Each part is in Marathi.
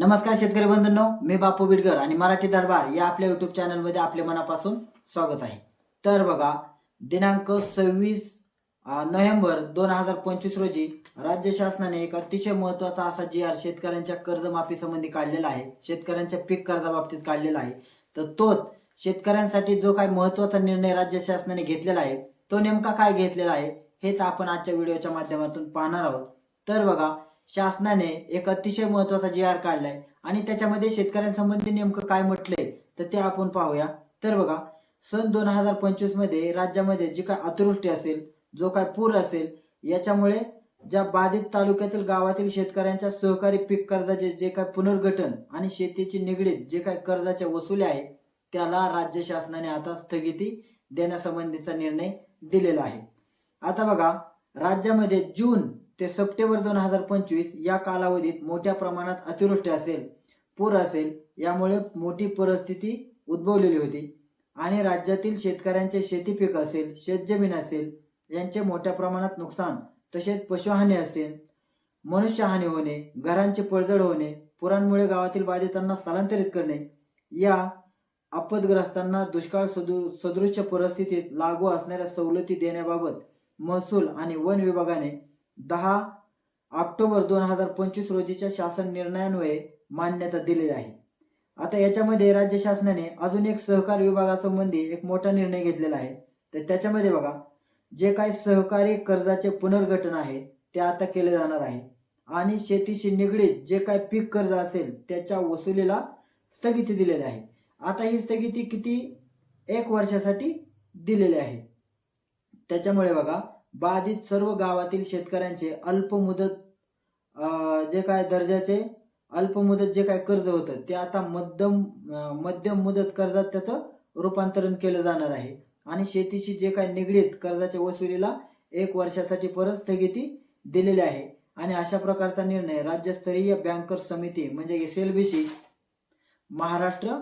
नमस्कार शेतकरी बंधूंनो मी बापू बिडकर आणि मराठी दरबार या आपल्या युट्यूब चॅनलमध्ये आपल्या मनापासून स्वागत आहे. तर बघा दिनांक सव्वीस नोव्हेंबर दोन हजार पंचवीस रोजी राज्य शासनाने एक अतिशय महत्त्वाचा असा जी आर शेतकऱ्यांच्या कर्जमाफी संबंधी काढलेला आहे शेतकऱ्यांच्या पीक कर्जाबाबतीत काढलेला आहे. तर तोच शेतकऱ्यांसाठी जो काही महत्त्वाचा निर्णय राज्य शासनाने घेतलेला आहे तो नेमका काय घेतलेला आहे हेच आपण आजच्या व्हिडिओच्या माध्यमातून पाहणार आहोत. तर बघा शासनाने एक अतिशय महत्त्वाचा जी आर काढलाय. आणि त्याच्यामध्ये शेतकऱ्यांसंबंधी नेमकं काय म्हटलंय तर ते आपण पाहूया. तर बघा सन दोन हजार पंचवीसमध्ये राज्यामध्ये जी काय अतिवृष्टी असेल जो काय पूर असेल याच्यामुळे ज्या बाधित तालुक्यातील गावातील शेतकऱ्यांच्या सहकारी पीक कर्जाचे जे काय पुनर्गठन आणि शेतीची निगडीत जे काय कर्जाच्या वसुली आहे त्याला राज्य शासनाने आता स्थगिती देण्यासंबंधीचा निर्णय दिलेला आहे. आता बघा राज्यामध्ये जून ते सप्टेंबर दोन हजार पंचवीस या कालावधीत मोठ्या प्रमाणात अतिवृष्टी असेल पूर असेल यामुळे मोठी परिस्थिती उद्भवलेली होती. आणि राज्यातील शेतकऱ्यांचे शेती पीक असेल शेतजमीन असेल यांचे मोठ्या प्रमाणात नुकसान तसेच पशुहानी असेल मनुष्यहानी होणे घरांचे पडझड होणे पुरांमुळे गावातील बाधितांना स्थलांतरित करणे या आपदग्रस्तांना दुष्काळ सदृ सदृश्य परिस्थितीत लागू असणाऱ्या सवलती देण्याबाबत महसूल आणि वन विभागाने दहा ऑक्टोबर दोन हजार पंचवीस रोजीच्या शासन निर्णयान्वये मान्यता दिलेली आहे. आता याच्यामध्ये राज्य शासनाने अजून एक सहकार विभागासंबंधी एक मोठा निर्णय घेतलेला आहे. तर त्याच्यामध्ये बघा जे काही सहकारी कर्जाचे पुनर्गठन आहे ते आता केले जाणार आहे. आणि शेतीशी निगडीत जे काही पीक कर्ज असेल त्याच्या वसुलीला स्थगिती दिलेली आहे. आता ही स्थगिती किती? एक वर्षासाठी दिलेली आहे. त्याच्यामुळे बघा बाधित सर्व गावातील शेतकऱ्यांचे अल्प मुदत जे काय दर्जाचे अल्प मुदत जे काय कर्ज होतं ते आता मध्यम मध्यम मुदत कर्जात त्याचं रूपांतरण केलं जाणार आहे. आणि शेतीशी जे काय निगडीत कर्जाच्या वसुलीला एक वर्षासाठी परत स्थगिती दिलेली आहे. आणि अशा प्रकारचा निर्णय राज्यस्तरीय बँकर समिती म्हणजे S L B C Maharashtra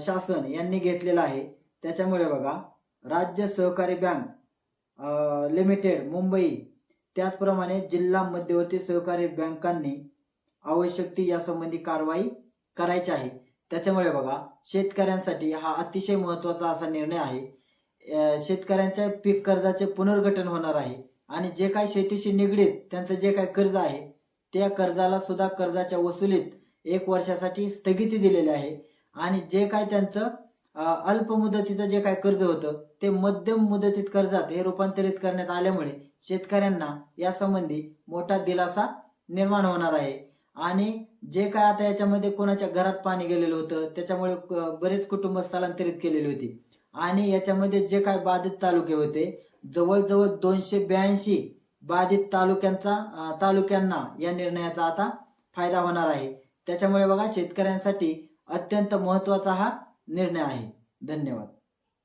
शासन यांनी घेतलेला आहे. त्याच्यामुळे बघा राज्य सहकारी बँक लिमिटेड मुंबई. त्याचप्रमाणे जिल्हा मध्यवर्ती सहकारी बँकांनी आवश्यक ती यासंबंधी कारवाई करायची आहे. त्याच्यामुळे बघा शेतकऱ्यांसाठी हा अतिशय महत्त्वाचा असा निर्णय आहे. शेतकऱ्यांच्या पीक कर्जाचे पुनर्गठन होणार आहे. आणि जे काही शेतीशी निगडीत त्यांचं जे काही कर्ज आहे त्या कर्जाला सुद्धा कर्जाच्या वसुलीत एक वर्षासाठी स्थगिती दिलेली आहे. आणि जे काय त्यांचं अल्प मुदतीचं जे काय कर्ज होतं ते मध्यम मुदतीत कर्जात हे रूपांतरित करण्यात आल्यामुळे शेतकऱ्यांना यासंबंधी मोठा दिलासा निर्माण होणार आहे. आणि जे काय आता याच्यामध्ये कोणाच्या घरात पाणी गेलेलं होतं त्याच्यामुळे बरेच कुटुंब स्थलांतरित केलेली होती. आणि याच्यामध्ये जे काय बाधित तालुके होते जवळजवळ दोनशे ब्याऐंशी बाधित तालुक्यांचा तालुक्यांना या निर्णयाचा आता फायदा होणार आहे. त्याच्यामुळे बघा शेतकऱ्यांसाठी अत्यंत महत्त्वाचा हा निर्णय आहे. धन्यवाद.